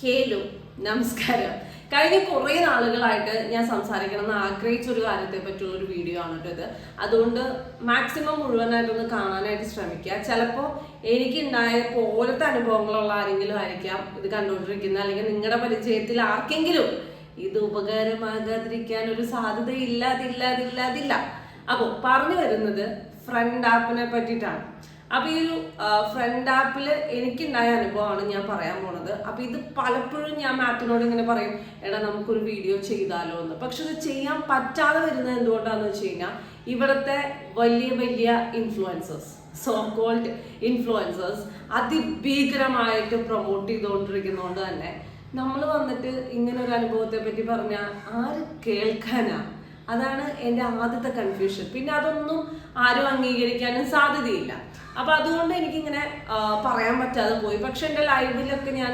ഹേലോ നമസ്കാരം. കഴിഞ്ഞ കുറേ നാളുകളായിട്ട് ഞാൻ സംസാരിക്കണം എന്ന് ആഗ്രഹിച്ച ഒരു കാര്യത്തെ പറ്റിയുള്ള ഒരു വീഡിയോ ആണ് കേട്ടോ ഇത്. അതുകൊണ്ട് മാക്സിമം മുഴുവനായിട്ടൊന്ന് കാണാനായിട്ട് ശ്രമിക്കുക. ചിലപ്പോൾ എനിക്കുണ്ടായ പോലത്തെ അനുഭവങ്ങളുള്ള ആരെങ്കിലും ആയിരിക്കാം ഇത് കണ്ടുകൊണ്ടിരിക്കുന്ന അല്ലെങ്കിൽ നിങ്ങളുടെ പരിചയത്തിൽ ആർക്കെങ്കിലും ഇത് ഉപകാരമാകാതിരിക്കാൻ ഒരു സാധ്യത ഇല്ലാതില്ലാതില്ലാതില്ല അപ്പോൾ പറഞ്ഞു വരുന്നത് ഫ്രണ്ട് ആപ്പിനെ പറ്റിയിട്ടാണ്. അപ്പൊ ഈ ഒരു ഫ്രണ്ട് ആപ്പിൽ എനിക്കുണ്ടായ അനുഭവമാണ് ഞാൻ പറയാൻ പോണത്. അപ്പൊ ഇത് പലപ്പോഴും ഞാൻ മാറ്റിനോട് ഇങ്ങനെ പറയും എടാ നമുക്കൊരു വീഡിയോ ചെയ്താലോ എന്ന് പക്ഷെ ഇത് ചെയ്യാൻ പറ്റാതെ വരുന്നത് എന്തുകൊണ്ടാന്ന് വെച്ച് കഴിഞ്ഞാൽ ഇവിടുത്തെ വലിയ വലിയ ഇൻഫ്ലുവൻസേഴ്സ് സോ കോൾഡ് ഇൻഫ്ലുവൻസേഴ്സ് അതിഭീകരമായിട്ട് പ്രൊമോട്ട് ചെയ്തുകൊണ്ടിരിക്കുന്നതുകൊണ്ട് തന്നെ നമ്മൾ വന്നിട്ട് ഇങ്ങനെ ഒരു അനുഭവത്തെ പറ്റി പറഞ്ഞാൽ ആര് കേൾക്കാനാ? അതാണ് എന്റെ ആദ്യത്തെ കൺഫ്യൂഷൻ പിന്നെ അതൊന്നും ആരും അംഗീകരിക്കാനും സാധ്യതയില്ല. അപ്പൊ അതുകൊണ്ട് എനിക്കിങ്ങനെ പറയാൻ പറ്റാതെ പോയി. പക്ഷെ എന്റെ ലൈവിലൊക്കെ ഞാൻ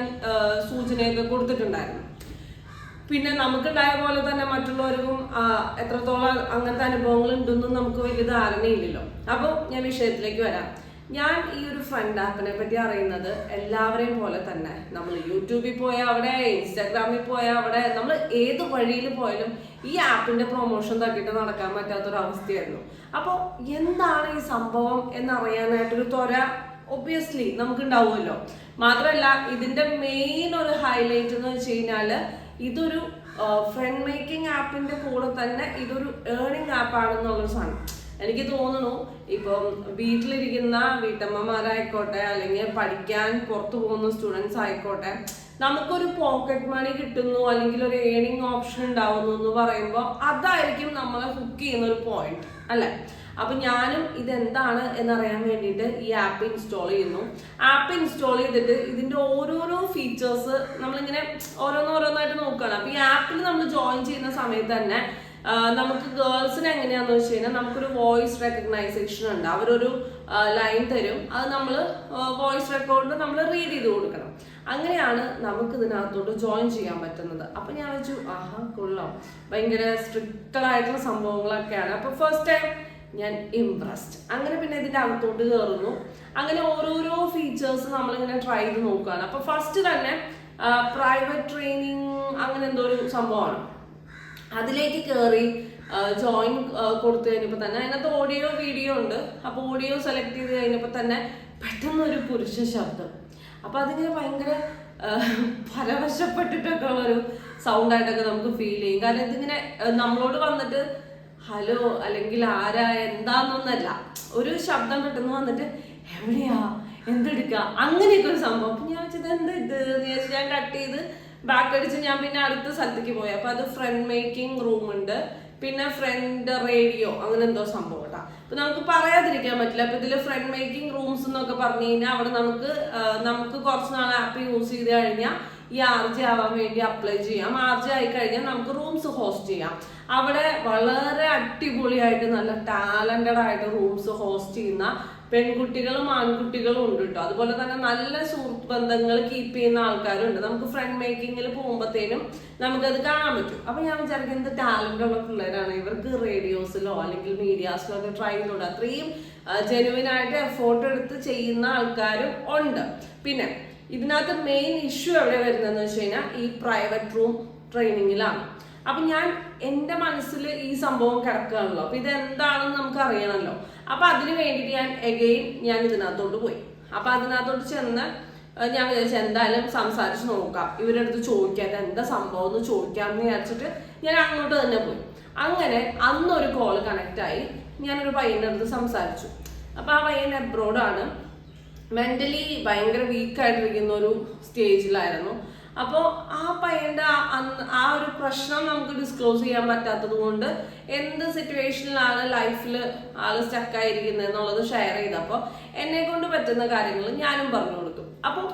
സൂചനയൊക്കെ കൊടുത്തിട്ടുണ്ടായിരുന്നു. പിന്നെ നമുക്കുണ്ടായ പോലെ തന്നെ മറ്റുള്ളവർക്കും എത്രത്തോളം അങ്ങനത്തെ അനുഭവങ്ങൾ ഉണ്ടെന്നും നമുക്ക് വലിയ ധാരണയില്ലല്ലോ. അപ്പോൾ ഞാൻ വിഷയത്തിലേക്ക് വരാം. ഞാൻ ഈ ഒരു ഫ്രണ്ട് ആപ്പിനെ പറ്റി അറിയുന്നത് എല്ലാവരെയും പോലെ തന്നെ. നമ്മൾ യൂട്യൂബിൽ പോയാൽ അവിടെ ഇൻസ്റ്റാഗ്രാമിൽ പോയാൽ അവിടെ നമ്മൾ ഏത് വഴിയിൽ പോയാലും ഈ ആപ്പിന്റെ പ്രൊമോഷൻ തട്ടിയിട്ട് നടക്കാൻ പറ്റാത്തൊരു അവസ്ഥയായിരുന്നു. അപ്പോൾ എന്താണ് ഈ സംഭവം എന്നറിയാനായിട്ടൊരു ത്വര ഒബ്വിയസ്ലി നമുക്ക് ഉണ്ടാവുമല്ലോ മാത്രമല്ല ഇതിന്റെ മെയിൻ ഒരു ഹൈലൈറ്റ് എന്ന് വെച്ച് കഴിഞ്ഞാൽ ഇതൊരു ഫ്രണ്ട് മേക്കിംഗ് ആപ്പിന്റെ കൂടെ തന്നെ ഇതൊരു ഏർണിംഗ് ആപ്പ് ആണെന്നുള്ളൊരു സാധനം എനിക്ക് തോന്നുന്നു ഇപ്പം വീട്ടിലിരിക്കുന്ന വീട്ടമ്മമാരായിക്കോട്ടെ അല്ലെങ്കിൽ പഠിക്കാൻ പുറത്തു പോകുന്ന സ്റ്റുഡൻസ് ആയിക്കോട്ടെ നമുക്കൊരു പോക്കറ്റ് മണി കിട്ടുന്നു അല്ലെങ്കിൽ ഒരു ഏണിംഗ് ഓപ്ഷൻ ഉണ്ടാവുന്നു എന്ന് പറയുമ്പോൾ അതായിരിക്കും നമ്മളെ ഹുക്ക് ചെയ്യുന്ന ഒരു പോയിന്റ് അല്ലെ? അപ്പൊ ഞാനും ഇതെന്താണ് എന്നറിയാൻ വേണ്ടിയിട്ട് ഈ ആപ്പ് ഇൻസ്റ്റാൾ ചെയ്യുന്നു. ആപ്പ് ഇൻസ്റ്റാൾ ചെയ്തിട്ട് ഇതിന്റെ ഓരോരോ ഫീച്ചേഴ്സ് നമ്മളിങ്ങനെ ഓരോന്നോരോന്നായിട്ട് നോക്കുകയാണ്. അപ്പൊ ഈ ആപ്പിൽ നമ്മൾ ജോയിൻ ചെയ്യുന്ന സമയത്ത് തന്നെ നമുക്ക് ഗേൾസിന് എങ്ങനെയാന്ന് വെച്ച് കഴിഞ്ഞാൽ നമുക്കൊരു വോയിസ് റെക്കഗ്നൈസേഷൻ ഉണ്ട്. അവരൊരു ലൈൻ തരും. അത് നമ്മൾ വോയിസ് റെക്കോർഡ് നമ്മൾ റീഡ് ചെയ്ത് കൊടുക്കണം. അങ്ങനെയാണ് നമുക്ക് ഇതിനകത്തോട്ട് ജോയിൻ ചെയ്യാൻ പറ്റുന്നത്. അപ്പൊ ഞാൻ വെച്ചു ആഹാ കൊള്ളാം. ഭയങ്കര സ്ട്രിക്റ്റഡ് ആയിട്ടുള്ള സംഭവങ്ങളൊക്കെയാണ്. അപ്പൊ ഫസ്റ്റ് ടൈം ഞാൻ ഇംപ്രസ്ഡ് അങ്ങനെ പിന്നെ ഇതിന്റെ അകത്തോട്ട് കയറുന്നു അങ്ങനെ ഓരോരോ ഫീച്ചേഴ്സ് നമ്മളിങ്ങനെ ട്രൈ ചെയ്ത് നോക്കുകയാണ്. അപ്പൊ ഫസ്റ്റ് തന്നെ പ്രൈവറ്റ് ട്രെയിനിങ് അങ്ങനെ എന്തോ ഒരു സംഭവമാണ്. അതിലേക്ക് കയറി ജോയിൻ കൊടുത്തു കഴിഞ്ഞപ്പോൾ തന്നെ അതിനകത്ത് ഓഡിയോ വീഡിയോ ഉണ്ട്. അപ്പോൾ ഓഡിയോ സെലക്ട് ചെയ്ത് കഴിഞ്ഞപ്പോൾ തന്നെ പെട്ടെന്ന് ഒരു പുരുഷ ശബ്ദം. അപ്പോൾ അതിങ്ങനെ ഭയങ്കര ആ, പരവശപ്പെട്ടിട്ടൊക്കെ ഉള്ള ഒരു സൗണ്ടായിട്ടൊക്കെ നമുക്ക് ഫീൽ ചെയ്യും. കാരണം ഇതിങ്ങനെ നമ്മളോട് വന്നിട്ട് ഹലോ അല്ലെങ്കിൽ ആരാ? എന്താന്നൊന്നല്ല. ഒരു ശബ്ദം പെട്ടെന്ന് വന്നിട്ട് എവിടെയാ? എന്തെടുക്കുക അങ്ങനെയൊക്കെ ഒരു സംഭവം. ഞാൻ വെച്ചത് എന്താ ഇത്? ഞാൻ കട്ട് ചെയ്ത് ബാക്ക് അടിച്ച് ഞാൻ പിന്നെ അടുത്ത സ്ഥലത്തേക്ക് പോയി. അപ്പൊ അത് ഫ്രണ്ട് മേക്കിംഗ് റൂം ഉണ്ട്. പിന്നെ ഫ്രണ്ട് റേഡിയോ അങ്ങനെ എന്തോ സംഭവം കേട്ടോ. അപ്പൊ നമുക്ക് പറയാതിരിക്കാൻ പറ്റില്ല. അപ്പൊ ഇതിൽ ഫ്രണ്ട് മേക്കിംഗ് റൂംസ് എന്നൊക്കെ പറഞ്ഞു കഴിഞ്ഞാൽ അവിടെ നമുക്ക് നമുക്ക് കുറച്ച് നാൾ ആപ്പ് യൂസ് ചെയ്ത് കഴിഞ്ഞാൽ ഈ ആർ ജി ആവാൻ വേണ്ടി അപ്ലൈ ചെയ്യാം. ആർ ജി ആയി കഴിഞ്ഞാൽ നമുക്ക് റൂംസ് ഹോസ്റ്റ് ചെയ്യാം. അവിടെ വളരെ അടിപൊളിയായിട്ട് നല്ല ടാലന്റഡ് ആയിട്ട് റൂംസ് ഹോസ്റ്റ് ചെയ്യുന്ന പെൺകുട്ടികളും ആൺകുട്ടികളും ഉണ്ട് കേട്ടോ അതുപോലെ തന്നെ നല്ല സുഹൃത്ത് ബന്ധങ്ങൾ കീപ്പ് ചെയ്യുന്ന ആൾക്കാരുണ്ട്. നമുക്ക് ഫ്രണ്ട് മേക്കിങ്ങിൽ പോകുമ്പോഴത്തേനും നമുക്കത് കാണാൻ പറ്റും. അപ്പൊ ഞാൻ വിചാരിക്കുന്നത് ടാലന്റ് ഉള്ള പിള്ളേരാണ്. ഇവർക്ക് റേഡിയോസിലോ അല്ലെങ്കിൽ മീഡിയാസിലോ ഒക്കെ ട്രൈ ചെയ്യുന്നുണ്ട് അത്രയും ജെനുവിനായിട്ട് എഫോർട്ട് എടുത്ത് ചെയ്യുന്ന ആൾക്കാരും ഉണ്ട്. പിന്നെ ഇതിനകത്ത് മെയിൻ ഇഷ്യൂ എവിടെ വരുന്നതെന്ന് വെച്ച് കഴിഞ്ഞാൽ ഈ പ്രൈവറ്റ് റൂം ട്രെയിനിങ്ങിലാണ് അപ്പൊ ഞാൻ എന്റെ മനസ്സിൽ ഈ സംഭവം കിടക്കുകയാണല്ലോ. അപ്പൊ ഇതെന്താണെന്ന് നമുക്ക് അറിയണമല്ലോ അപ്പൊ അതിന് വേണ്ടിയിട്ട് ഞാൻ എഗെയിൻ ഞാൻ ഇതിനകത്തോട്ട് പോയി. അപ്പൊ അതിനകത്തോട്ട് ചെന്ന് ഞാൻ വിചാരിച്ചു എന്തായാലും സംസാരിച്ച് നോക്കാം. ഇവരുടെ അടുത്ത് ചോദിക്കാം ഇത് എന്താ സംഭവം എന്ന് ചോദിക്കാം എന്ന് വിചാരിച്ചിട്ട് ഞാൻ അങ്ങോട്ട് തന്നെ പോയി. അങ്ങനെ അന്നൊരു കോൾ കണക്റ്റായി ഞാനൊരു പയ്യന്റെ അടുത്ത് സംസാരിച്ചു. അപ്പൊ ആ പയ്യൻ അബ്രോഡാണ് മെന്റലി ഭയങ്കര വീക്ക് ആയിട്ടിരിക്കുന്ന ഒരു സ്റ്റേജിലായിരുന്നു അപ്പോൾ ആ പയ്യന്റെ ആ- ഒരു പ്രശ്നം നമുക്ക് ഡിസ്ക്ലോസ് ചെയ്യാൻ പറ്റാത്തത് കൊണ്ട് എന്ത് സിറ്റുവേഷനിലാണ് ലൈഫിൽ ആൾ സ്റ്റക്കായിരിക്കുന്നത് എന്നുള്ളത് ഷെയർ ചെയ്തപ്പോൾ എന്നെ കൊണ്ട് പറ്റുന്ന കാര്യങ്ങൾ ഞാനും പറഞ്ഞു കൊടുത്തു. അപ്പോൾ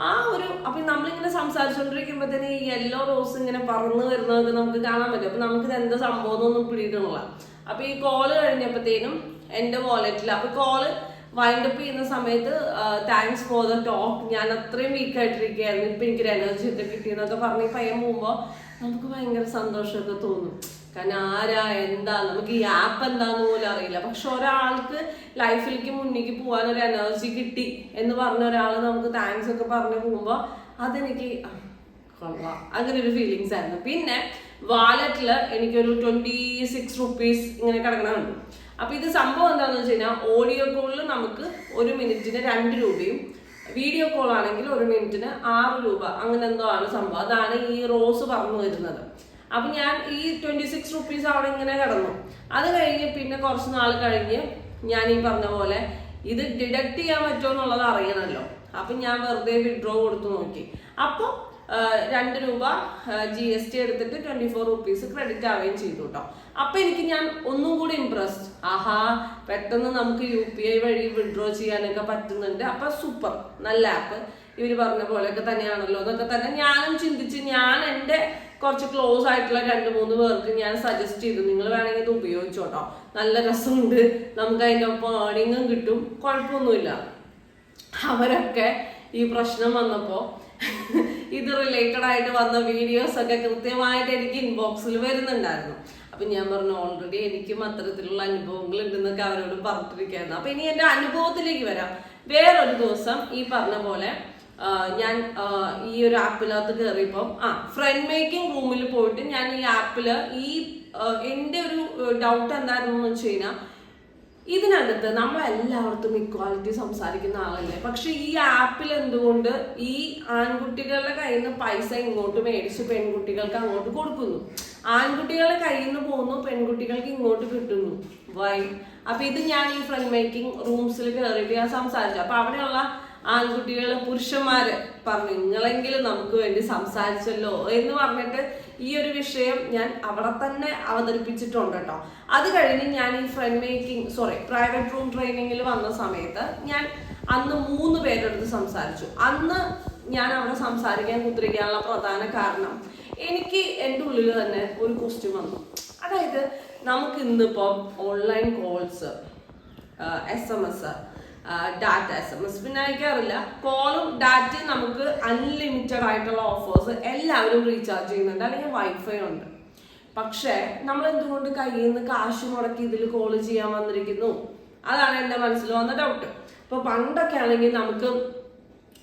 ആ ഒരു അപ്പൊ നമ്മളിങ്ങനെ സംസാരിച്ചുകൊണ്ടിരിക്കുമ്പോഴത്തേന് ഈ യെല്ലോ റോസ് ഇങ്ങനെ പറന്ന് വരുന്നതൊക്കെ നമുക്ക് കാണാൻ പറ്റും. അപ്പൊ നമുക്ക് എന്ത് എന്താ സംഭവം എന്നൊന്നും പിടിയിട്ടുള്ള അപ്പൊ ഈ കോൾ കഴിഞ്ഞപ്പോഴത്തേനും എന്റെ വാലറ്റിൽ അപ്പൊ കോൾ വൈൻഡ് അപ്പ് ചെയ്യുന്ന സമയത്ത് താങ്ക്സ് ഫോർ ദ ടോക്ക് ഞാൻ അത്രയും വീക്ക് ആയിട്ടിരിക്കുകയായിരുന്നു. ഇപ്പൊ എനിക്കൊരു എനർജി ഒക്കെ കിട്ടിയെന്നൊക്കെ പറഞ്ഞ് പയ്യൻ പോകുമ്പോൾ നമുക്ക് ഭയങ്കര സന്തോഷമൊക്കെ തോന്നും. കാരണം ആരാ? എന്താ? നമുക്ക് ഈ ആപ്പ് എന്താന്ന് പോലും അറിയില്ല. പക്ഷെ ഒരാൾക്ക് ലൈഫിലേക്ക് മുന്നിലേക്ക് പോകാൻ ഒരു എനർജി കിട്ടി എന്ന് പറഞ്ഞ ഒരാൾ നമുക്ക് താങ്ക്സ് ഒക്കെ പറഞ്ഞു പോകുമ്പോൾ അതെനിക്ക് അങ്ങനെ ഒരു ഫീലിങ്സ് ആയിരുന്നു. പിന്നെ വാലറ്റിൽ എനിക്കൊരു ട്വന്റി സിക്സ് റുപ്പീസ് ഇങ്ങനെ കിടക്കണമുണ്ട് അപ്പൊ ഇത് സംഭവം എന്താണെന്ന് വെച്ച് കഴിഞ്ഞാൽ ഓഡിയോ കോളിൽ നമുക്ക് ഒരു മിനിറ്റിന് രണ്ട് രൂപയും വീഡിയോ കോൾ ആണെങ്കിൽ ഒരു മിനിറ്റിന് ആറ് രൂപ. അങ്ങനെ എന്തോ ആണ് സംഭവം. അതാണ് ഈ റോസ് പറഞ്ഞു വരുന്നത്. അപ്പൊ ഞാൻ ഈ ട്വന്റി സിക്സ് റുപ്പീസ് അവിടെ ഇങ്ങനെ കിടന്നു. അത് കഴിഞ്ഞ് പിന്നെ കുറച്ച് നാൾ കഴിഞ്ഞ് ഞാൻ ഈ പറഞ്ഞ പോലെ ഇത് ഡിഡക്ട് ചെയ്യാൻ പറ്റുമോ എന്നുള്ളത് അറിയണമല്ലോ അപ്പൊ ഞാൻ വെറുതെ വിഡ്രോ കൊടുത്തു നോക്കി. അപ്പോൾ രണ്ട് രൂപ ജി എസ് ടി എടുത്തിട്ട് ട്വന്റി ഫോർ റുപ്പീസ് ക്രെഡിറ്റ് ആവുകയും ചെയ്തു കേട്ടോ അപ്പൊ എനിക്ക് ഞാൻ ഒന്നും കൂടി ഇംപ്രസ്ഡ് ആഹാ പെട്ടെന്ന് നമുക്ക് യു പി ഐ വഴി വിഡ്രോ ചെയ്യാനൊക്കെ പറ്റുന്നുണ്ട്. അപ്പൊ സൂപ്പർ നല്ല ആപ്പ് ഇവർ പറഞ്ഞ പോലെയൊക്കെ തന്നെയാണല്ലോ. എന്നൊക്കെ തന്നെ ഞാനും ചിന്തിച്ച് ഞാൻ എന്റെ കുറച്ച് ക്ലോസ് ആയിട്ടുള്ള രണ്ട് മൂന്ന് പേർക്ക് ഞാൻ സജസ്റ്റ് ചെയ്തു. നിങ്ങൾ വേണമെങ്കിൽ ഇത് ഉപയോഗിച്ചോട്ടോ. നല്ല രസമുണ്ട്. നമുക്ക് അതിന്റെ ഒപ്പം ഏണിങ്ങും കിട്ടും. കുഴപ്പമൊന്നുമില്ല. അവരൊക്കെ ഈ പ്രശ്നം വന്നപ്പോൾ ഇത് റിലേറ്റഡ് ആയിട്ട് വന്ന വീഡിയോസ് ഒക്കെ കൃത്യമായിട്ട് എനിക്ക് ഇൻബോക്സിൽ വരുന്നുണ്ടായിരുന്നു. അപ്പൊ ഞാൻ പറഞ്ഞു ഓൾറെഡി എനിക്കും അത്തരത്തിലുള്ള അനുഭവങ്ങൾ ഉണ്ടെന്നൊക്കെ അവരോട് പറഞ്ഞിരിക്കുകയായിരുന്നു അപ്പൊ ഇനി എന്റെ അനുഭവത്തിലേക്ക് വരാം. വേറൊരു ദിവസം ഈ പറഞ്ഞ പോലെ ഞാൻ ഈ ഒരു ആപ്പിനകത്ത് കയറിയപ്പം ആ ഫ്രണ്ട് മേക്കിംഗ് റൂമിൽ പോയിട്ട് ഞാൻ ഈ ആപ്പിൽ ഈ എന്റെ ഒരു ഡൗട്ട് എന്തായിരുന്നു വെച്ച് കഴിഞ്ഞാൽ ഇതിനകത്ത് നമ്മളെല്ലായിടത്തും ഇക്വാലിറ്റി സംസാരിക്കുന്ന ആളല്ലേ? പക്ഷെ ഈ ആപ്പിൽ എന്തുകൊണ്ട് ഈ ആൺകുട്ടികളുടെ കയ്യിൽ നിന്ന് പൈസ ഇങ്ങോട്ട് മേടിച്ച് പെൺകുട്ടികൾക്ക് അങ്ങോട്ട് കൊടുക്കുന്നു? ആൺകുട്ടികളുടെ കയ്യിൽ നിന്ന് പോകുന്നു പെൺകുട്ടികൾക്ക് ഇങ്ങോട്ട് കിട്ടുന്നു. വൈ അപ്പൊ ഇത് ഞാൻ ഈ ഫ്രണ്ട് മേക്കിംഗ് റൂംസിൽ കയറിയിട്ട് ഞാൻ സംസാരിച്ചു. അപ്പൊ അവിടെയുള്ള ആൺകുട്ടികൾ പുരുഷന്മാര് പറഞ്ഞു നിങ്ങളെങ്കിലും നമുക്ക് വേണ്ടി സംസാരിച്ചല്ലോ എന്ന് പറഞ്ഞിട്ട് ഈ ഒരു വിഷയം ഞാൻ അവിടെ തന്നെ അവതരിപ്പിച്ചിട്ടുണ്ട് കേട്ടോ. അത് കഴിഞ്ഞ് ഞാൻ ഈ friend making sorry private room ട്രെയിനിങ്ങിൽ വന്ന സമയത്ത് ഞാൻ അന്ന് മൂന്ന് പേരെടുത്ത് സംസാരിച്ചു. അന്ന് ഞാൻ അവിടെ സംസാരിക്കാൻ കുത്തിരിക്കാനുള്ള പ്രധാന കാരണം എനിക്ക് എന്റെ ഉള്ളിൽ തന്നെ ഒരു ക്വസ്റ്റ്യൻ വന്നു. അതായത് നമുക്ക് ഇന്നിപ്പം online calls S M S data S M S പിന്നെ അയക്കാറില്ല കോളും ഡാറ്റയും നമുക്ക് അൺലിമിറ്റഡ് ആയിട്ടുള്ള ഓഫേഴ്സ് എല്ലാവരും റീചാർജ് ചെയ്യുന്നുണ്ട്. അല്ലെങ്കിൽ വൈഫൈ ഉണ്ട്. പക്ഷേ നമ്മൾ എന്തുകൊണ്ട് കയ്യിൽ നിന്ന് കാശ് മുടക്കി ഇതിൽ കോൾ ചെയ്യാൻ വന്നിരിക്കുന്നു? അതാണ് എന്റെ മനസ്സിൽ വന്ന ഡൗട്ട് ഇപ്പോൾ പണ്ടൊക്കെ ആണെങ്കിൽ നമുക്ക്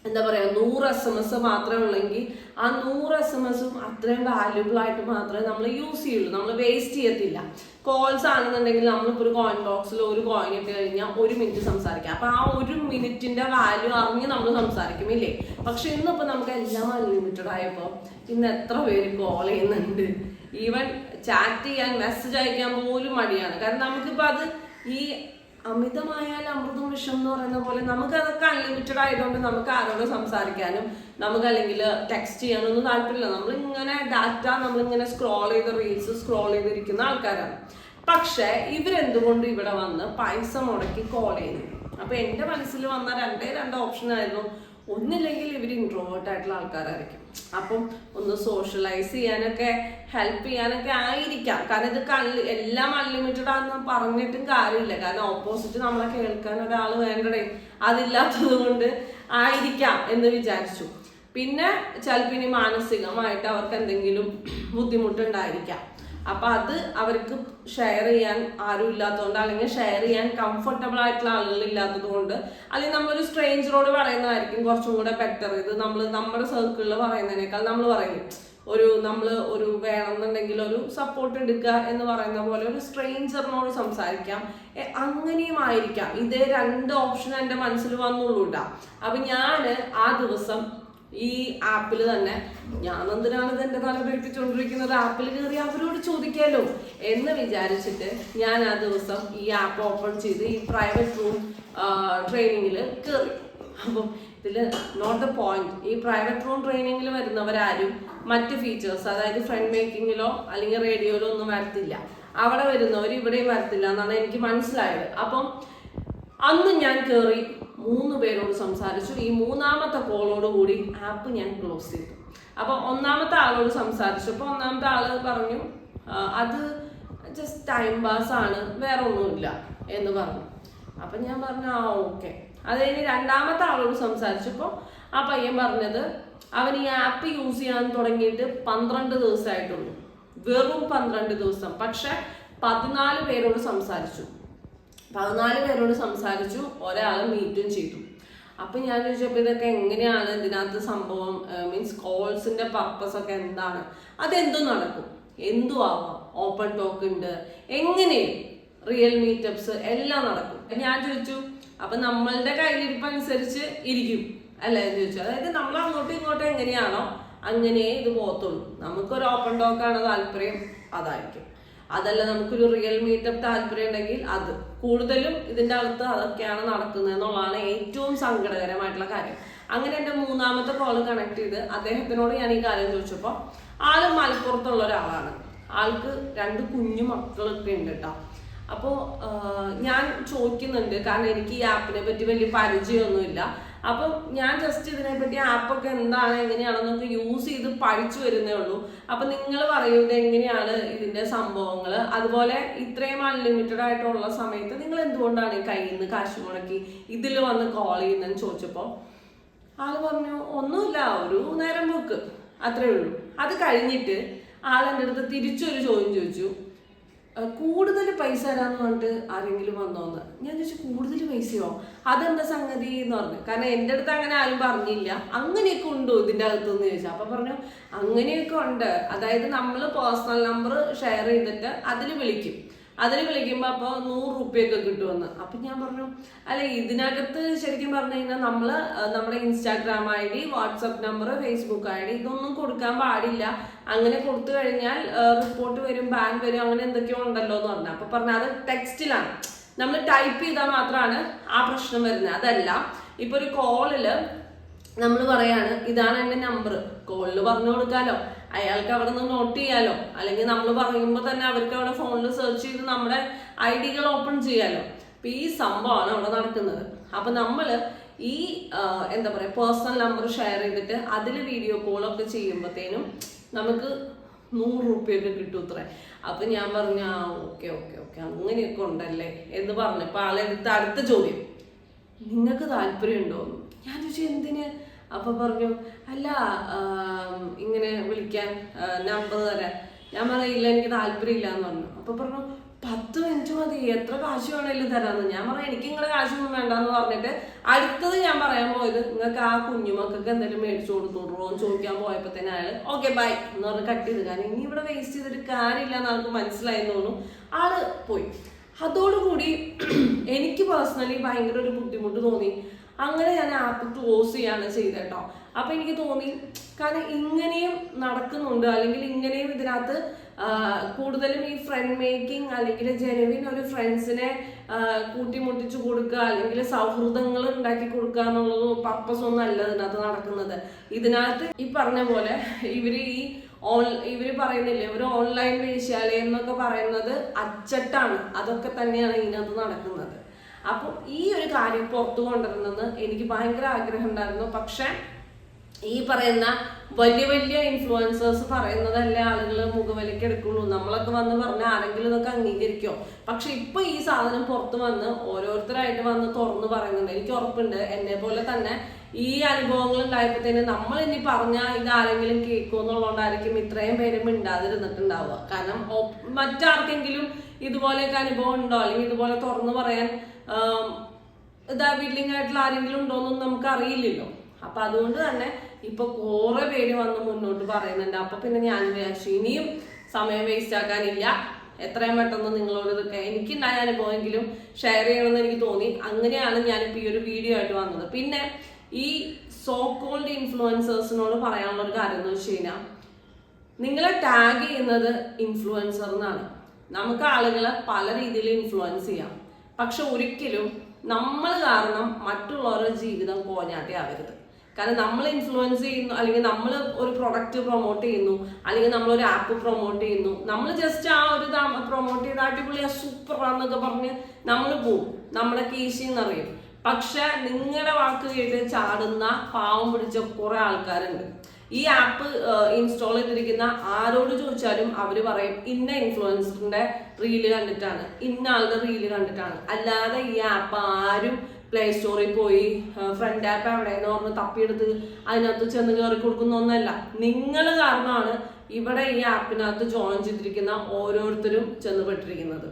എന്താ പറയാ നൂറ് എസ് എം എസ് മാത്രമേ ഉള്ളെങ്കിൽ ആ നൂറ് എസ് എം എസും അത്രയും വാല്യുബിൾ ആയിട്ട് മാത്രമേ നമ്മൾ യൂസ് ചെയ്യുള്ളൂ. നമ്മൾ വേസ്റ്റ് ചെയ്യത്തില്ല. കോൾസ് ആണെന്നുണ്ടെങ്കിൽ നമ്മളിപ്പോൾ ഒരു കോയിൻ ബോക്സിൽ ഒരു കോയിൻ ഇട്ട് കഴിഞ്ഞാൽ ഒരു മിനിറ്റ് സംസാരിക്കാം. അപ്പോൾ ആ ഒരു മിനിറ്റിന്റെ വാല്യൂ അറിഞ്ഞ് നമ്മൾ സംസാരിക്കും ഇല്ലേ? പക്ഷെ ഇന്നിപ്പോ നമുക്ക് എല്ലാം അൺലിമിറ്റഡ് ആയപ്പോൾ ഇന്ന് എത്ര പേര് കോൾ ചെയ്യുന്നുണ്ട്? ഈവൻ ചാറ്റ് ചെയ്യാൻ മെസ്സേജ് അയക്കാൻ പോലും മടിയാണ്. കാരണം നമുക്കിപ്പോൾ അത് ഈ അമിതമായാൽ അമൃതും വിഷം എന്ന് പറയുന്ന പോലെ നമുക്ക് അതൊക്കെ അൺലിമിറ്റഡ് ആയതുകൊണ്ട് നമുക്ക് ആരോട് സംസാരിക്കാനും നമുക്ക് അല്ലെങ്കിൽ ടെക്സ്റ്റ് ചെയ്യാനൊന്നും താല്പര്യമില്ല. നമ്മൾ ഇങ്ങനെ ഡാറ്റ നമ്മളിങ്ങനെ സ്ക്രോൾ ചെയ്ത് റീൽസ് സ്ക്രോൾ ചെയ്തിരിക്കുന്ന ആൾക്കാരാണ്. പക്ഷേ ഇവരെന്തുകൊണ്ട് ഇവിടെ വന്ന് പൈസ മുടക്കി കോൾ ചെയ്യുന്നു അപ്പൊ എന്റെ മനസ്സിൽ വന്ന രണ്ടേ രണ്ട് ഓപ്ഷൻ ആയിരുന്നു. ഒന്നില്ലെങ്കിൽ ഇവർ ഇൻട്രോവേർട്ട് ആയിട്ടുള്ള ആൾക്കാരായിരിക്കും. അപ്പം ഒന്ന് സോഷ്യലൈസ് ചെയ്യാനൊക്കെ ഹെൽപ്പ് ചെയ്യാനൊക്കെ ആയിരിക്കാം. കാരണം ഇത് കള്ളി എല്ലാം അൺലിമിറ്റഡ് ആണെന്ന് പറഞ്ഞിട്ടും കാര്യമില്ല. കാരണം ഓപ്പോസിറ്റ് നമ്മളെ കേൾക്കാൻ ഒരാൾ വേണ്ടടേ അതില്ലാത്തത് കൊണ്ട് ആയിരിക്കാം എന്ന് വിചാരിച്ചു. പിന്നെ ചിലപ്പോൾ ഇനി മാനസികമായിട്ട് അവർക്ക് എന്തെങ്കിലും ബുദ്ധിമുട്ടുണ്ടായിരിക്കാം. അപ്പൊ അത് അവർക്ക് ഷെയർ ചെയ്യാൻ ആരും ഇല്ലാത്തതുകൊണ്ട് അല്ലെങ്കിൽ ഷെയർ ചെയ്യാൻ കംഫർട്ടബിൾ ആയിട്ടുള്ള ആളുകൾ ഇല്ലാത്തത് കൊണ്ട് അല്ലെങ്കിൽ നമ്മളൊരു സ്ട്രേഞ്ചറോട് പറയുന്നതായിരിക്കും കുറച്ചും കൂടെ ബെറ്റർ ഇത് നമ്മൾ നമ്മുടെ സർക്കിളിൽ പറയുന്നതിനേക്കാൾ നമ്മൾ പറയും ഒരു നമ്മൾ ഒരു വേണമെന്നുണ്ടെങ്കിൽ ഒരു സപ്പോർട്ട് എടുക്കുക എന്ന് പറയുന്ന പോലെ ഒരു സ്ട്രേഞ്ചറിനോട് സംസാരിക്കാം. അങ്ങനെയും ആയിരിക്കാം. ഇതേ രണ്ട് ഓപ്ഷൻ എന്റെ മനസ്സിൽ വന്നുള്ളൂട്ടാ. അപ്പൊ ഞാൻ ആ ദിവസം ഈ ആപ്പിൽ തന്നെ ഞാൻ എന്തിനാണ് ഇത് എന്റെ തല പിടിപ്പിച്ചുകൊണ്ടിരിക്കുന്നത്? ആപ്പിൽ കയറി അവരോട് ചോദിക്കാലോ എന്ന് വിചാരിച്ചിട്ട് ഞാൻ ആ ദിവസം ഈ ആപ്പ് ഓപ്പൺ ചെയ്ത് ഈ പ്രൈവറ്റ് റൂം ട്രെയിനിങ്ങിൽ കയറി അപ്പം ഇതിൽ നോട്ട് ദ പോയിന്റ് ഈ പ്രൈവറ്റ് റൂം ട്രെയിനിങ്ങിൽ വരുന്നവരാരും മറ്റ് ഫീച്ചേഴ്സ് അതായത് ഫ്രണ്ട് മേക്കിങ്ങിലോ അല്ലെങ്കിൽ റേഡിയോയിലോ ഒന്നും വരത്തില്ല. അവിടെ വരുന്നവർ ഇവിടെയും വരത്തില്ല എന്നാണ് എനിക്ക് മനസ്സിലായത്. അപ്പം അന്ന് ഞാൻ കയറി മൂന്ന് പേരോട് സംസാരിച്ചു. ഈ മൂന്നാമത്തെ കോളോട് കൂടി ആപ്പ് ഞാൻ ക്ലോസ് ചെയ്തു. അപ്പോൾ ഒന്നാമത്തെ ആളോട് സംസാരിച്ചപ്പോൾ ഒന്നാമത്തെ ആൾ പറഞ്ഞു അത് ജസ്റ്റ് ടൈം പാസ് ആണ് വേറെ ഒന്നുമില്ല എന്ന് പറഞ്ഞു. അപ്പൊ ഞാൻ പറഞ്ഞു ആ ഓക്കെ അത് കഴിഞ്ഞ് രണ്ടാമത്തെ ആളോട് സംസാരിച്ചപ്പോൾ ആ പയ്യൻ പറഞ്ഞത് അവൻ ഈ ആപ്പ് യൂസ് ചെയ്യാൻ തുടങ്ങിയിട്ട് പന്ത്രണ്ട് ദിവസമായിട്ടുള്ളൂ വെറും പന്ത്രണ്ട് ദിവസം. പക്ഷെ പതിനാല് പേരോട് സംസാരിച്ചു. പതിനാല് പേരോട് സംസാരിച്ചു. ഒരാളെ മീറ്റും ചെയ്തു. അപ്പൊ ഞാൻ ചോദിച്ചപ്പോൾ ഇതൊക്കെ എങ്ങനെയാണ് ഇതിനകത്ത് സംഭവം? മീൻസ് കോൾസിന്റെ പർപ്പസ് ഒക്കെ എന്താണ്? അതെന്തും നടക്കും. എന്തു ആവാം. ഓപ്പൺ ടോക്ക് ഉണ്ട്. എങ്ങനെയും റിയൽ മീറ്റപ്സ് എല്ലാം നടക്കും. ഞാൻ ചോദിച്ചു അപ്പൊ നമ്മളുടെ കയ്യിലിരിപ്പ് അനുസരിച്ച് ഇരിക്കും. അല്ലേ? എന്ന് ചോദിച്ചു. അതായത് നമ്മൾ അങ്ങോട്ടും ഇങ്ങോട്ടും എങ്ങനെയാണോ അങ്ങനെ ഇത് പോകത്തുള്ളൂ. നമുക്കൊരു ഓപ്പൺ ടോക്കാണ് താല്പര്യം. അതായിരിക്കും. അതല്ല നമുക്കൊരു റിയൽ മീറ്റപ്പ് താല്പര്യം ഉണ്ടെങ്കിൽ അത്. കൂടുതലും ഇതിന്റെ അകത്ത് അതൊക്കെയാണ് നടക്കുന്നത് എന്നുള്ളതാണ് ഏറ്റവും സങ്കടകരമായിട്ടുള്ള കാര്യം. അങ്ങനെ എന്റെ മൂന്നാമത്തെ കോൾ കണക്ട് ചെയ്ത് അദ്ദേഹത്തിനോട് ഞാൻ ഈ കാര്യം ചോദിച്ചപ്പോൾ ആൾ മലപ്പുറത്തുള്ള ഒരാളാണ്. ആൾക്ക് രണ്ട് കുഞ്ഞു മക്കളൊക്കെ ഉണ്ട് കേട്ടോ അപ്പോൾ ഞാൻ ചോദിക്കുന്നുണ്ട്. കാരണം എനിക്ക് ഈ ആപ്പിനെ പറ്റി വലിയ പരിചയമൊന്നുമില്ല. അപ്പം ഞാൻ ജസ്റ്റ് ഇതിനെപ്പറ്റി ആപ്പൊക്കെ എന്താണ് എങ്ങനെയാണെന്നൊക്കെ യൂസ് ചെയ്ത് പഠിച്ചു വരുന്നേ ഉള്ളൂ. അപ്പം നിങ്ങൾ പറയുന്നത് എങ്ങനെയാണ് ഇതിന്റെ സംഭവങ്ങൾ അതുപോലെ ഇത്രയും അൺലിമിറ്റഡ് ആയിട്ടുള്ള സമയത്ത് നിങ്ങൾ എന്തുകൊണ്ടാണ് കയ്യിൽ നിന്ന് കാശ് മുടക്കി ഇതിൽ വന്ന് കോൾ ചെയ്യുന്നതെന്ന് ചോദിച്ചപ്പോൾ ആൾ പറഞ്ഞു ഒന്നുമില്ല ഒരു നേരം പോക്ക്. അത്രേ ഉള്ളൂ. അത് കഴിഞ്ഞിട്ട് ആൾ എന്റെ അടുത്ത് തിരിച്ചൊരു ചോദ്യം ചോദിച്ചു. "അഹ് കൂടുതൽ പൈസ തരാന്ന് പറഞ്ഞിട്ട് ആരെങ്കിലും വന്നോന്ന്. ഞാൻ ചോദിച്ചു കൂടുതൽ പൈസയോ? അതെന്താ സംഗതി? എന്ന് പറഞ്ഞു. കാരണം എന്റെ അടുത്ത് അങ്ങനെ ആരും പറഞ്ഞില്ല. അങ്ങനെയൊക്കെ ഉണ്ടോ ഇതിന്റെ എന്ന് ചോദിച്ചു. അപ്പൊ പറഞ്ഞു അങ്ങനെയൊക്കെ ഉണ്ട്. അതായത് നമ്മൾ പേഴ്സണൽ നമ്പർ ഷെയർ ചെയ്തിട്ട് അതിൽ വിളിക്കും. അതിൽ വിളിക്കുമ്പോൾ അപ്പോൾ നൂറ് റുപ്യൊക്കെ കിട്ടുമെന്ന്. അപ്പം ഞാൻ പറഞ്ഞു അല്ല ഇതിനകത്ത് ശരിക്കും പറഞ്ഞു കഴിഞ്ഞാൽ നമ്മൾ നമ്മുടെ Instagram I D WhatsApp number Facebook I D ഇതൊന്നും കൊടുക്കാൻ പാടില്ല. അങ്ങനെ കൊടുത്തു കഴിഞ്ഞാൽ റിപ്പോർട്ട് വരും ബാങ്ക് വരും അങ്ങനെ എന്തൊക്കെയോ ഉണ്ടല്ലോ എന്ന് പറഞ്ഞു. അപ്പം പറഞ്ഞു അത് ടെക്സ്റ്റിലാണ് നമ്മൾ ടൈപ്പ് ചെയ്താൽ മാത്രമാണ് ആ പ്രശ്നം വരുന്നത്. അതല്ല ഇപ്പോൾ ഒരു കോളിൽ നമ്മൾ പറയാണ് ഇതാണ് എന്റെ നമ്പർ കോളിൽ പറഞ്ഞു കൊടുക്കാലോ. അയാൾക്ക് അവിടെ നിന്ന് നോട്ട് ചെയ്യാലോ. അല്ലെങ്കിൽ നമ്മൾ പറയുമ്പോൾ തന്നെ അവർക്ക് അവിടെ ഫോണിൽ സെർച്ച് ചെയ്ത് നമ്മുടെ ഐ ഡികൾ ഓപ്പൺ ചെയ്യാലോ. അപ്പൊ ഈ സംഭവമാണ് അവിടെ നടക്കുന്നത്. അപ്പൊ നമ്മൾ ഈ എന്താ പറയാ പേഴ്സണൽ നമ്പർ ഷെയർ ചെയ്തിട്ട് അതിൽ വീഡിയോ കോളൊക്കെ ചെയ്യുമ്പോഴത്തേനും നമുക്ക് നൂറ് റുപ്യൊക്കെ കിട്ടും ഇത്രേ അപ്പൊ ഞാൻ പറഞ്ഞു ആ ഓക്കെ ഓക്കെ ഓക്കെ അങ്ങനെയൊക്കെ ഉണ്ടല്ലേ? എന്ന് പറഞ്ഞപ്പോ ആളെടുത്ത് അടുത്ത ചോദ്യം നിങ്ങൾക്ക് താല്പര്യമുണ്ടോ ഞാൻ ചോദിച്ചു എന്തിന്? അപ്പൊ പറഞ്ഞു അല്ല ഇങ്ങനെ വിളിക്കാൻ നമ്പർ തരാൻ. ഞാൻ പറയില്ല എനിക്ക് താല്പര്യമില്ല എന്ന് പറഞ്ഞു. അപ്പൊ പറഞ്ഞു പത്ത് മിനിറ്റ് മതി എത്ര കാശ് വേണേലും തരാന്ന്. ഞാൻ പറഞ്ഞു എനിക്ക് നിങ്ങളുടെ കാശൊന്നും വേണ്ടെന്ന് പറഞ്ഞിട്ട് അടുത്തത് ഞാൻ പറയാൻ പോയത് നിങ്ങൾക്ക് ആ കുഞ്ഞുമക്കൾക്ക് എന്തെങ്കിലും മേടിച്ചു കൊടുത്തോളൂ എന്ന് ചോദിക്കാൻ പോയപ്പോ തന്നെ അയാൾ ഓക്കെ ബൈ എന്ന് പറഞ്ഞ് കട്ട് ചെയ്ത്. കാരണം ഇനി ഇവിടെ വേസ്റ്റ് ചെയ്തിട്ട് കാര്യമില്ല എന്ന് ആൾക്ക് മനസ്സിലായെന്ന് തോന്നുന്നു. ആൾ പോയി. അതോടുകൂടി എനിക്ക് പേഴ്സണലി ഭയങ്കര ഒരു ബുദ്ധിമുട്ട് തോന്നി. അങ്ങനെ ഞാൻ ആപ്പ് ക്ലോസ് ചെയ്യാണ് ചെയ്തത് കേട്ടോ അപ്പൊ എനിക്ക് തോന്നി കാരണം ഇങ്ങനെയും നടക്കുന്നുണ്ട്. അല്ലെങ്കിൽ ഇങ്ങനെയും ഇതിനകത്ത് കൂടുതലും ഈ ഫ്രണ്ട് മേക്കിംഗ് അല്ലെങ്കിൽ ജെനുവിൻ ഒരു ഫ്രണ്ട്സിനെ കൂട്ടിമുട്ടിച്ചു കൊടുക്കുക അല്ലെങ്കിൽ സൗഹൃദങ്ങൾ ഉണ്ടാക്കി കൊടുക്കുക എന്നുള്ളത് പർപ്പസ് ഒന്നും അല്ല ഇതിനകത്ത് നടക്കുന്നത്. ഇതിനകത്ത് ഈ പറഞ്ഞ പോലെ ഇവർ ഈ ഓൺ ഇവർ പറയുന്നില്ലേ ഒരു ഓൺലൈൻ വേശ്യാലയം എന്നൊക്കെ പറയുന്നത് അച്ചട്ടാണ്. അതൊക്കെ തന്നെയാണ് ഇതിനകത്ത് നടക്കുന്നത്. അപ്പോൾ ഈ ഒരു കാര്യം പുറത്തു കൊണ്ടുവരണമെന്ന് എനിക്ക് ഭയങ്കര ആഗ്രഹം ഉണ്ടായിരുന്നു പക്ഷെ ഈ പറയുന്ന വലിയ വലിയ ഇൻഫ്ലുവൻസേഴ്സ് പറയുന്നതല്ലേ ആളുകൾ മുഖവിലയ്ക്ക് എടുക്കുള്ളൂ. നമ്മളൊക്കെ വന്ന് പറഞ്ഞാൽ ആരെങ്കിലും ഇതൊക്കെ അംഗീകരിക്കോ. പക്ഷെ ഇപ്പൊ ഈ സാധനം പുറത്ത് വന്ന് ഓരോരുത്തരായിട്ട് വന്ന് തുറന്നു പറയുന്നുണ്ട്. എനിക്ക് ഉറപ്പുണ്ട്. എന്നെ പോലെ തന്നെ ഈ അനുഭവങ്ങൾ ഉണ്ടായപ്പോഴത്തേന് നമ്മൾ ഇനി പറഞ്ഞാൽ ഇത് ആരെങ്കിലും കേൾക്കുമോ എന്നുള്ളതുകൊണ്ടായിരിക്കും ഇത്രയും പേര് മിണ്ടാതിരുന്നിട്ടുണ്ടാവുക. കാരണം മറ്റാർക്കെങ്കിലും ഇതുപോലെയൊക്കെ അനുഭവം ഉണ്ടോ? അല്ലെങ്കിൽ ഇതുപോലെ തുറന്നു പറയാൻ വില്ലിംഗ് ആയിട്ടുള്ള ആരെങ്കിലും ഉണ്ടോയെന്നൊന്നും നമുക്ക് അറിയില്ലല്ലോ അപ്പൊ അതുകൊണ്ട് തന്നെ ഇപ്പൊ കുറെ പേര് വന്ന് മുന്നോട്ട് പറയുന്നുണ്ട്. അപ്പൊ പിന്നെ ഞാൻ വിചാരിച്ചു ഇനിയും സമയം വേസ്റ്റ് ആക്കാനില്ല. എത്രയും പെട്ടെന്ന് നിങ്ങളോട് ഇതൊക്കെ എനിക്കുണ്ടായ അനുഭവമെങ്കിലും ഷെയർ ചെയ്യണമെന്ന് എനിക്ക് തോന്നി. അങ്ങനെയാണ് ഞാൻ ഞാനിപ്പോൾ ഈ ഒരു വീഡിയോ ആയിട്ട് വന്നത്. പിന്നെ ഈ സോ കോൾഡ് ഇൻഫ്ലുവൻസേഴ്സിനോട് പറയാനുള്ള ഒരു കാര്യം എന്ന് വെച്ച് കഴിഞ്ഞാൽ നിങ്ങളെ ടാഗ് ചെയ്യുന്നത് ഇൻഫ്ലുവൻസർ എന്നാണ്. നമുക്ക് ആളുകളെ പല രീതിയിൽ ഇൻഫ്ലുവൻസ് ചെയ്യാം. പക്ഷെ ഒരിക്കലും നമ്മൾ കാരണം മറ്റുള്ളവരുടെ ജീവിതം കോഞ്ഞാട്ടി ആവരുത്. കാരണം നമ്മൾ ഇൻഫ്ലുവൻസ് ചെയ്യുന്നു അല്ലെങ്കിൽ നമ്മൾ ഒരു പ്രൊഡക്റ്റ് പ്രൊമോട്ട് ചെയ്യുന്നു അല്ലെങ്കിൽ നമ്മൾ ഒരു ആപ്പ് പ്രൊമോട്ട് ചെയ്യുന്നു. നമ്മൾ ജസ്റ്റ് ആ ഒരു പ്രൊമോട്ട് ചെയ്ത് സൂപ്പർ സൂപ്പറാന്നൊക്കെ പറഞ്ഞ് നമ്മൾ പോവും. നമ്മുടെ കീശിന്നറിയും പക്ഷെ നിങ്ങളുടെ വാക്ക് കേട്ട് ചാടുന്ന പാവം പിടിച്ച കുറെ ആൾക്കാരുണ്ട്. ഈ ആപ്പ് ഇൻസ്റ്റാൾ ചെയ്തിരിക്കുന്ന ആരോട് ചോദിച്ചാലും അവർ പറയും ഇന്ന ഇൻഫ്ലുവൻസറിന്റെ റീൽ കണ്ടിട്ടാണ് ഇന്ന ആളുടെ റീൽ കണ്ടിട്ടാണ്. അല്ലാതെ ഈ ആപ്പ് ആരും പ്ലേ സ്റ്റോറിൽ പോയി ഫ്രണ്ട് ആപ്പ് എവിടെയെന്ന് പറഞ്ഞ് തപ്പിയെടുത്ത് അതിനകത്ത് ചെന്ന് കയറി കൊടുക്കുന്ന ഒന്നല്ല നിങ്ങൾ കാരണമാണ് ഇവിടെ ഈ ആപ്പിനകത്ത് ജോയിൻ ചെയ്തിരിക്കുന്ന ഓരോരുത്തരും ചെന്ന് പെട്ടിരിക്കുന്നത്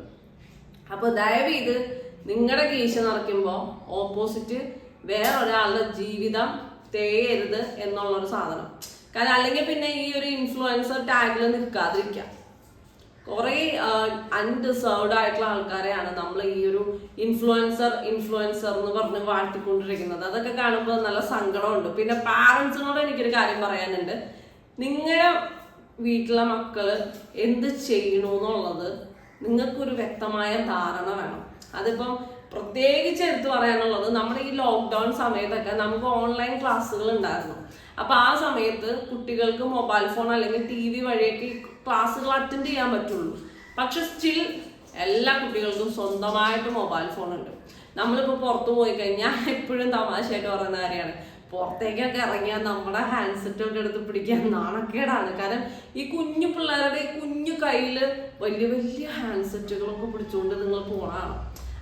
അപ്പൊ ദയവ് ഇത് നിങ്ങളുടെ കീശ നിറയ്ക്കുമ്പോൾ ഓപ്പോസിറ്റ് വേറൊരാളുടെ ജീവിതം തേയരുത് എന്നുള്ളൊരു സാധനം. കാരണം അല്ലെങ്കിൽ പിന്നെ ഈ ഒരു ഇൻഫ്ലുവൻസർ ടാഗിൽ നിൽക്കാതിരിക്കാം. കുറേ അൺഡിസേർവ്ഡ് ആയിട്ടുള്ള ആൾക്കാരെയാണ് നമ്മൾ ഈ ഒരു ഇൻഫ്ലുവൻസർ ഇൻഫ്ലുവൻസർ എന്ന് പറഞ്ഞ് വാഴ്ത്തിക്കൊണ്ടിരിക്കുന്നത്. അതൊക്കെ കാണുമ്പോൾ നല്ല സങ്കടമുണ്ട്. പിന്നെ പാരൻസിനോട് എനിക്കൊരു കാര്യം പറയാനുണ്ട്. നിങ്ങളുടെ വീട്ടിലെ മക്കൾ എന്ത് ചെയ്യണു എന്നുള്ളത് നിങ്ങൾക്കൊരു വ്യക്തമായ ധാരണ വേണം. അതിപ്പം പ്രത്യേകിച്ച് എടുത്തു പറയാനുള്ളത് നമ്മുടെ ഈ ലോക്ക്ഡൗൺ സമയത്തൊക്കെ നമുക്ക് ഓൺലൈൻ ക്ലാസ്സുകൾ ഉണ്ടായിരുന്നു. അപ്പൊ ആ സമയത്ത് കുട്ടികൾക്ക് മൊബൈൽ ഫോൺ അല്ലെങ്കിൽ ടി വി വഴിയൊക്കെ ക്ലാസ്സുകൾ അറ്റൻഡ് ചെയ്യാൻ പറ്റുള്ളൂ. പക്ഷെ സ്റ്റിൽ എല്ലാ കുട്ടികൾക്കും സ്വന്തമായിട്ട് മൊബൈൽ ഫോൺ ഉണ്ട്. നമ്മളിപ്പോൾ പുറത്തു പോയി കഴിഞ്ഞാൽ എപ്പോഴും തമാശയായിട്ട് പറയുന്ന കാര്യമാണ്. പുറത്തേക്കൊക്കെ ഇറങ്ങിയാൽ നമ്മുടെ ഹാൻഡ്സെറ്റ് ഒക്കെ എടുത്ത് പിടിക്കാൻ നാണക്കേടാണ്. കാരണം ഈ കുഞ്ഞു പിള്ളേരുടെ കുഞ്ഞു കയ്യിൽ വലിയ വലിയ ഹാൻഡ്സെറ്റുകളൊക്കെ പിടിച്ചുകൊണ്ട് നിങ്ങൾ പോണാണ്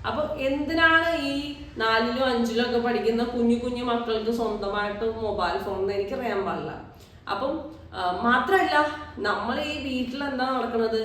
അപ്പൊ എന്തിനാണ് ഈ നാലിലും അഞ്ചിലും ഒക്കെ പഠിക്കുന്ന കുഞ്ഞു കുഞ്ഞു മക്കൾക്ക് സ്വന്തമായിട്ട് മൊബൈൽ ഫോൺ എന്ന് എനിക്കറിയാൻ പാടില്ല. അപ്പം മാത്രമല്ല നമ്മൾ ഈ വീട്ടിൽ എന്താ നടക്കുന്നത്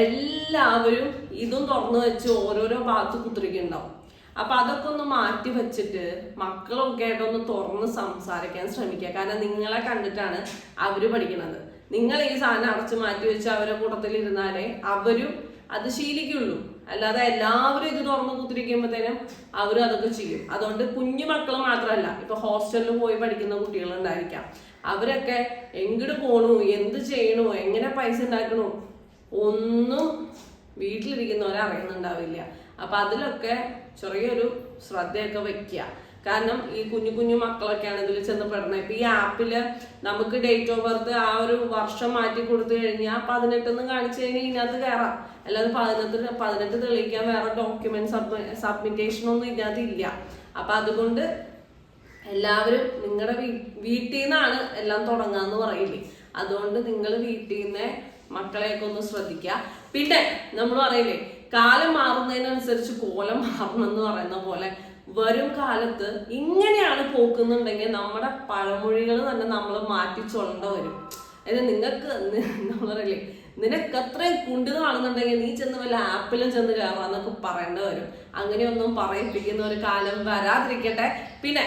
എല്ലാവരും ഇതും തുറന്നു വെച്ച് ഓരോരോ ഭാഗത്ത് കുത്തിരിക്കുന്നുണ്ടാവും. അപ്പൊ അതൊക്കെ ഒന്ന് മാറ്റി വെച്ചിട്ട് മക്കളൊക്കെ ആയിട്ട് ഒന്ന് തുറന്ന് സംസാരിക്കാൻ ശ്രമിക്കുക. കാരണം നിങ്ങളെ കണ്ടിട്ടാണ് അവർ പഠിക്കുന്നത് നിങ്ങൾ ഈ സാധനം അടച്ചു മാറ്റി വെച്ച് അവരെ കൂട്ടത്തിൽ ഇരുന്നാലേ അവരും അത് ശീലിക്കുള്ളൂ. അല്ലാതെ എല്ലാവരും ഇത് തുറന്ന് കുത്തിരിക്കുമ്പോഴത്തേനും അവരും അതൊക്കെ ചെയ്യും. അതുകൊണ്ട് കുഞ്ഞു മക്കൾ മാത്രമല്ല ഇപ്പൊ ഹോസ്റ്റലിൽ പോയി പഠിക്കുന്ന കുട്ടികളുണ്ടായിരിക്കാം. അവരൊക്കെ എങ്ങോട്ട് പോണു എന്ത് ചെയ്യണു എങ്ങനെ പൈസ ഉണ്ടാക്കണു ഒന്നും വീട്ടിലിരിക്കുന്നവരെ അറിയുന്നുണ്ടാവില്ല. അപ്പൊ അതിലൊക്കെ ചെറിയൊരു ശ്രദ്ധയൊക്കെ വെക്കുക. കാരണം ഈ കുഞ്ഞു കുഞ്ഞു മക്കളൊക്കെയാണ് ഇതിൽ ചെന്ന് പെടുന്നത്. ഇപ്പൊ ഈ ആപ്പിൽ നമുക്ക് ഡേറ്റ് ഓഫ് ബർത്ത് ആ ഒരു വർഷം മാറ്റി കൊടുത്തു കഴിഞ്ഞാൽ പതിനെട്ടെന്ന് കാണിച്ചു കഴിഞ്ഞാൽ ഇതിനകത്ത് കയറാം അല്ലാതെ പതിനെട്ട് പതിനെട്ട് തെളിയിക്കാൻ വേറെ ഡോക്യുമെന്റ് സബ്മിറ്റേഷൻ ഒന്നും ഇതിനകത്തില്ല അപ്പൊ അതുകൊണ്ട് എല്ലാവരും നിങ്ങളുടെ വീട്ടിൽ നിന്നാണ് എല്ലാം തുടങ്ങാന്ന് പറയില്ലേ. അതുകൊണ്ട് നിങ്ങൾ വീട്ടിൽ നിന്ന് മക്കളെയൊക്കെ ഒന്ന് ശ്രദ്ധിക്കുക പിന്നെ നമ്മൾ പറയില്ലേ കാലം മാറുന്നതിനനുസരിച്ച് കോലം മാറണം എന്ന് പറയുന്ന പോലെ വരും കാലത്ത് ഇങ്ങനെയാണ് പോക്കുന്നുണ്ടെങ്കിൽ നമ്മുടെ പഴമൊഴികൾ തന്നെ നമ്മൾ മാറ്റിച്ചൊള്ളേണ്ട വരും. അതായത് നിങ്ങൾക്ക് നമ്മൾ പറയില്ലേ നിനക്ക് അത്രയും കുണ്ട് കാണുന്നുണ്ടെങ്കിൽ നീ ചെന്ന് വല്ല ആപ്പിലും ചെന്ന് കയറാന്നൊക്കെ പറയേണ്ടി വരും. അങ്ങനെയൊന്നും പറയിപ്പിക്കുന്ന ഒരു കാലം വരാതിരിക്കട്ടെ. പിന്നെ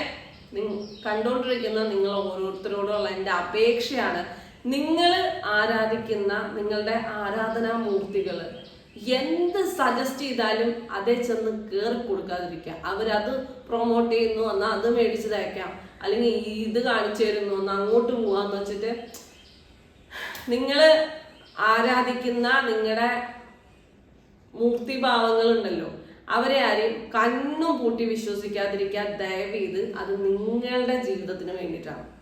കണ്ടുകൊണ്ടിരിക്കുന്ന നിങ്ങൾ ഓരോരുത്തരോടുള്ള എന്റെ അപേക്ഷയാണ്. നിങ്ങൾ ആരാധിക്കുന്ന നിങ്ങളുടെ ആരാധനാ മൂർത്തികൾ എന്ത് സജസ്റ്റ് ചെയ്താലും അതേ ചെന്ന് കയറി കൊടുക്കാതിരിക്കുക. അവരത് പ്രൊമോട്ട് ചെയ്യുന്നു എന്നാൽ അത് മേടിച്ച് തയ്ക്കാം അല്ലെങ്കിൽ ഇത് കാണിച്ചു തരുന്നു എന്നാൽ അങ്ങോട്ട് പോവാന്ന് വെച്ചിട്ട് നിങ്ങൾ ആരാധിക്കുന്ന നിങ്ങളുടെ മൂർത്തിഭാവങ്ങളുണ്ടല്ലോ. അവരെ ആരെയും കണ്ണും പൂട്ടി വിശ്വസിക്കാതിരിക്കാൻ ദയവ് ചെയ്ത് അത് നിങ്ങളുടെ ജീവിതത്തിന് വേണ്ടിയിട്ടാണ്.